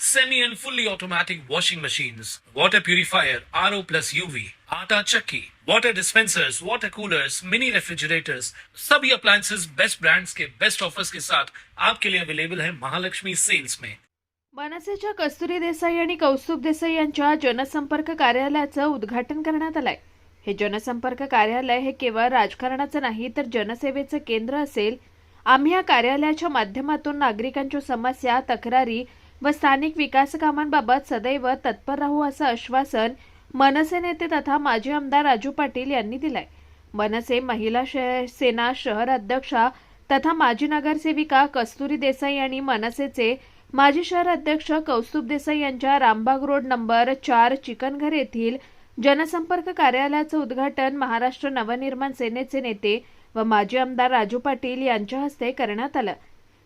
semi and fully automatic washing machines, water purifier, RO plus UV, आटा चक्की, water dispensers, water coolers, mini refrigerators, सभी appliances best brands के best offers के साथ आपके लिए अवेलेबल है महालक्ष्मी सेल्स में मनसेच्या कस्तुरी देसाई आणि कौस्तुभ देसाई यांच्या जनसंपर्क कार्यालयाचं उद्घाटन करण्यात आलंय. हे जनसंपर्क कार्यालय हे केवळ राजकारणाचं नाही तर जनसेवेचं केंद्र असेल. आम्ही या कार्यालयाच्या माध्यमातून नागरिकांच्या समस्या तक्रारी व स्थानिक विकास कामांबाबत सदैव तत्पर राहू असं आश्वासन मनसे नेते तथा माजी आमदार राजू पाटील यांनी दिलंय. मनसे महिला सेना शहर अध्यक्षा तथा माजी नगरसेविका कस्तुरी देसाई आणि मनसेचे माजी शहर अध्यक्ष कौस्तुभ देसाई यांच्या रामबाग रोड नंबर चार चिकनघर येथील जनसंपर्क कार्यालयाचं उद्घाटन महाराष्ट्र नवनिर्माण सेनेचे नेते व माजी आमदार राजू पाटील यांच्या हस्ते करण्यात आलं.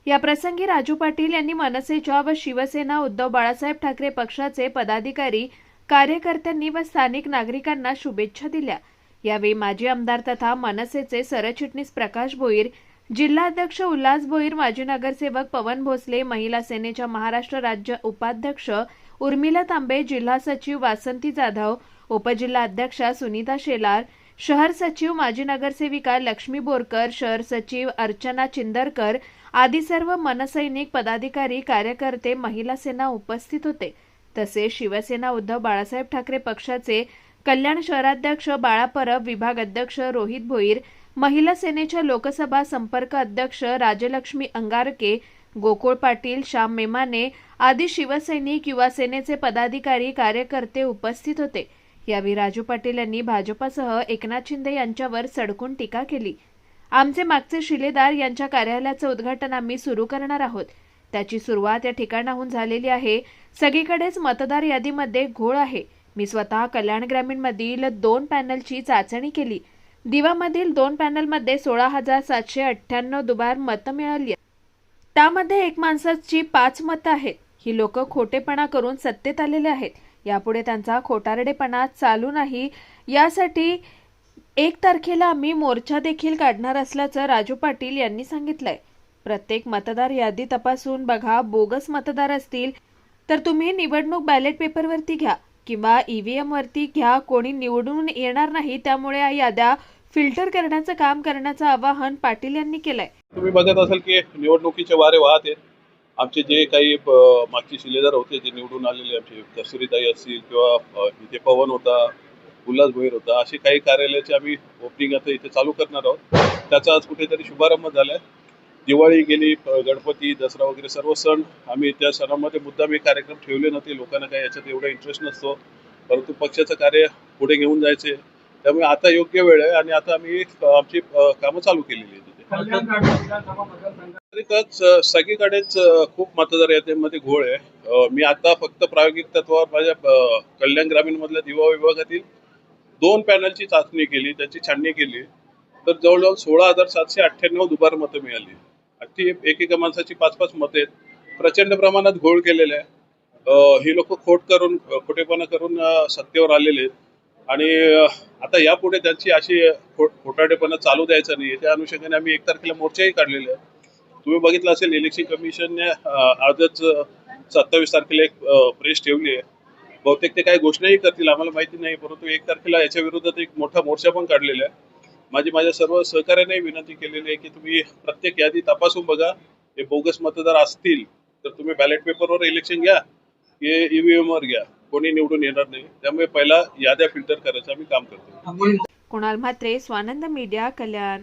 याप्रसंगी राजू पाटील यांनी मनसेच्या व शिवसेना उद्धव बाळासाहेब ठाकरे पक्षाचे पदाधिकारी कार्यकर्त्यांनी व स्थानिक नागरिकांना शुभेच्छा दिल्या. यावेळी माजी आमदार तथा मनसेचे सरचिटणीस प्रकाश भोईर जिल्हाध्यक्ष उल्हास भोईर माजी नगरसेवक पवन भोसले महिला सेनेच्या महाराष्ट्र राज्य उपाध्यक्ष उर्मिला तांबे जिल्हा सचिव वासंती जाधव उपजिल्हा अध्यक्षा सुनीता शेलार शहर सचिव माजी नगरसेविका लक्ष्मी बोरकर शहर सचिव अर्चना चिंदरकर आदी सर्व मनसैनिक पदाधिकारी कार्यकर्ते महिला सेना उपस्थित होते. तसेच शिवसेना उद्धव बाळासाहेब ठाकरे पक्षाचे कल्याण शहराध्यक्ष बाळा परब विभाग अध्यक्ष रोहित भोईर महिला सेनेच्या लोकसभा संपर्क अध्यक्ष राजलक्ष्मी अंगारके गोकुळ पाटील श्याम मेमाने आदी शिवसैनिक युवा सेनेचे पदाधिकारी कार्यकर्ते उपस्थित होते. यावेळी राजू पाटील यांनी भाजपासह एकनाथ शिंदे यांच्यावर सडकून टीका केली. आमचे मागचे शिलेदार यांच्या कार्यालयाचं उद्घाटन आम्ही सुरू करणार आहोत. त्याची सुरुवात या ठिकाणाहून झालेली आहे. सगळीकडेच मतदार यादीमध्ये घोळ आहे. मी स्वतः कल्याण ग्रामीणमधील दोन पॅनलची चाचणी केली. दिवामधील दोन पॅनलमध्ये सोळा हजार सातशे अठ्ठ्याण्णव दुबार मतं मिळाली. त्यामध्ये एक माणसाची पाच मतं आहेत. ही लोक खोटेपणा करून सत्तेत आलेले आहेत. यापुढे त्यांचा खोटारडेपणा चालू नाही. यासाठी एक तारखेला आम्ही मोर्चा देखील काढणार असल्याचं राजू पाटील यांनी सांगितलंय. प्रत्येक मतदार यादी तपासून बघा बोगस मतदार असतील तर तुम्ही निवडणूक बॅलेट पेपरवरती घ्या किंवा ईव्हीएम वरती घ्या. कोणी निवडून येणार नाही त्यामुळे या याद्या फिल्टर करण्याचं काम करण्याचं आवाहन पाटील यांनी केलंय. तुम्ही बघत असाल की निवडणुकीचे वारे वाहत आहेत. आमचे जे काही मागचे शिलेदार होते जे निवडून आलेले आमचे कस्तुरीताई असतील किंवा इथे पवन होता उल्हास भोईर होता असे काही कार्यालयाचे आम्ही ओपनिंग आता इथे चालू करणार आहोत. त्याचा आज कुठेतरी शुभारंभ झालाय. दिवाळी गेली गणपती दसरा वगैरे सर्व सण आम्ही त्या सणामध्ये मुद्दाम हे कार्यक्रम ठेवले नव्हते. लोकांना काही याच्यात एवढा इंटरेस्ट नसतो. परंतु पक्षाचं कार्य पुढे घेऊन जायचे त्यामुळे आता योग्य वेळ आहे आणि आता आम्ही आमची कामं चालू केलेली आहे तिथे सगळीकडेच खूप मतदार यादीमध्ये घोळ आहे. मी आता फक्त प्रायोगिक तत्वावर माझ्या कल्याण ग्रामीण मधल्या दिवा विभागातील दोन पॅनलची चाचणी केली त्याची छाननी केली. तर जवळजवळ सोळा हजार सातशे अठ्ठ्याण्णव दुबार मतं मिळाली. आणि ती एकेका माणसाची पाच पाच मतं आहेत. प्रचंड प्रमाणात घोळ केलेला आहे. ही लोक खोट करून खोटेपणा करून सत्तेवर आलेले आहेत. आणि आता यापुढे त्यांची अशी खोटाटेपणा खोटाडेपणा चालू द्यायचा नाही त्या अनुषंगाने आम्ही एक तारखेला मोर्चाही काढलेले आहे. तुम्ही बघितलं असेल इलेक्शन कमिशनने आजच सत्तावीस तारखेला एक प्रेस ठेवली आहे. बहुतेक ते काही घोषणाही करतील आम्हाला माहिती नाही परंतु एक तारखेला याच्या विरोधात एक मोठा मोर्चा पण काढलेला आहे. माझी माझ्या सर्व सहकार्याने विनंती केलेली आहे की तुम्ही प्रत्येक यादी तपासून बघा. हे बोगस मतदार असतील तर तुम्ही बॅलेट पेपरवर इलेक्शन घ्या हे ईव्हीएमवर घ्या. कोणी निवडून येणार नाही. त्यामुळे पहिला याद्या फिल्टर करायचं आम्ही काम करतो. कुणाल म्हात्रे स्वानंद मीडिया कल्याण.